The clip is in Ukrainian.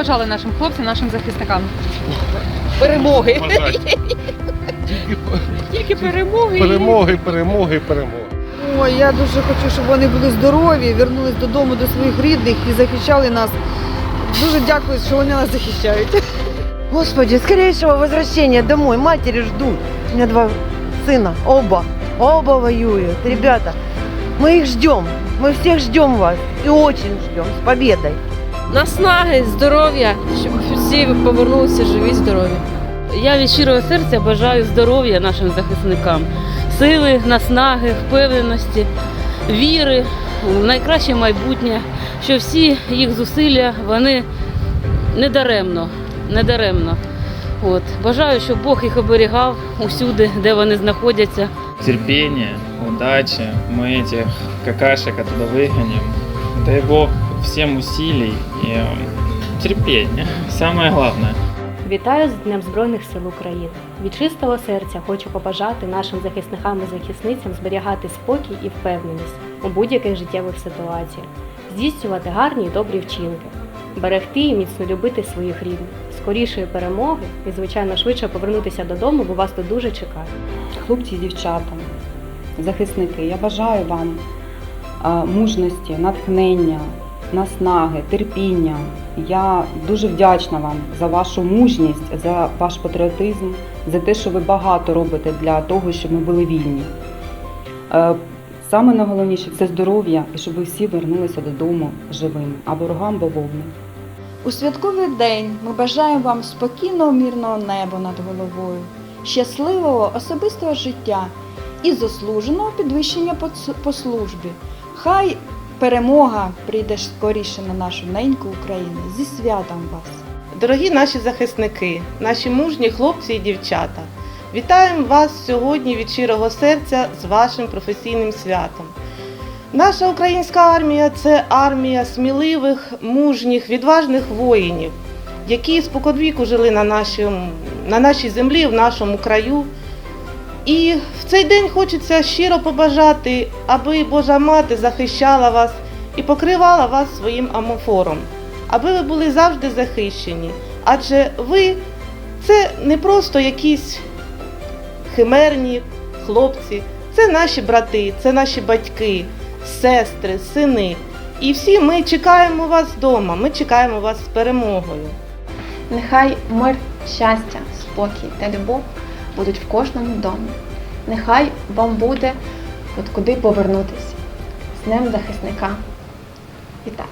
побажали нашим хлопцям, нашим захисникам? Перемоги. Бажати. Тільки перемоги. Перемоги, перемоги, перемоги. Ой, я дуже хочу, щоб вони були здорові, вернулись додому до своїх рідних і захищали нас. Дуже дякую, що вони нас захищають. Господи, скорейшего возвращения домой. Матери ждут. У меня два сына, оба, оба воюют. Ребята, мы их ждем. Мы всех ждем вас. И очень ждем. С победой. наснаги, здоров'я, щоб всі повернулися живі, здорові. Я від щирого серця бажаю здоров'я нашим захисникам, сили, наснаги, впевненості, віри в найкраще майбутнє, що всі їх зусилля вони не даремно, не даремно. От. Бажаю, щоб Бог їх оберігав усюди, де вони знаходяться. терпения, удачи. Мы этих какашек оттуда выгоним. Дай Бог всем усилий и э, терпения. Самое главное. Вітаю з Днем Збройних сил України. Від чистого серця хочу побажати нашим захисникам і захисницям зберігати спокій і впевненість у будь-яких життєвих ситуаціях, здійснювати гарні і добрі вчинки, берегти і міцно любити своїх рідних, скорішої перемоги і, звичайно, швидше повернутися додому, бо вас тут дуже чекають. хлопці дівчата, захисники, я бажаю вам мужності, натхнення, наснаги, терпіння. Я дуже вдячна вам за вашу мужність, за ваш патріотизм, за те, що ви багато робите для того, щоб ми були вільні. Е, Саме найголовніше це здоров'я і щоб ви всі вернулися додому живими, а ворогам бавовни. У святковий день ми бажаємо вам спокійного мирного неба над головою, щасливого особистого життя і заслуженого підвищення по службі. Хай перемога прийде скоріше на нашу неньку Україну. Зі святом вас! Дорогі наші захисники, наші мужні хлопці і дівчата, вітаємо вас сьогодні від щирого серця з вашим професійним святом. Наша українська армія це армія сміливих, мужніх, відважних воїнів, які споконвіку жили на, нашому, на нашій землі, в нашому краю. І в цей день хочеться щиро побажати, аби Божа мати захищала вас і покривала вас своїм амофором аби ви були завжди захищені. Адже ви це не просто якісь химерні хлопці, це наші брати, це наші батьки, сестри, сини. І всі ми чекаємо вас вдома, ми чекаємо вас з перемогою. Нехай мир, щастя, спокій та любов будуть в кожному домі. Нехай вам буде от куди повернутися. З Днем захисника. Вітаю!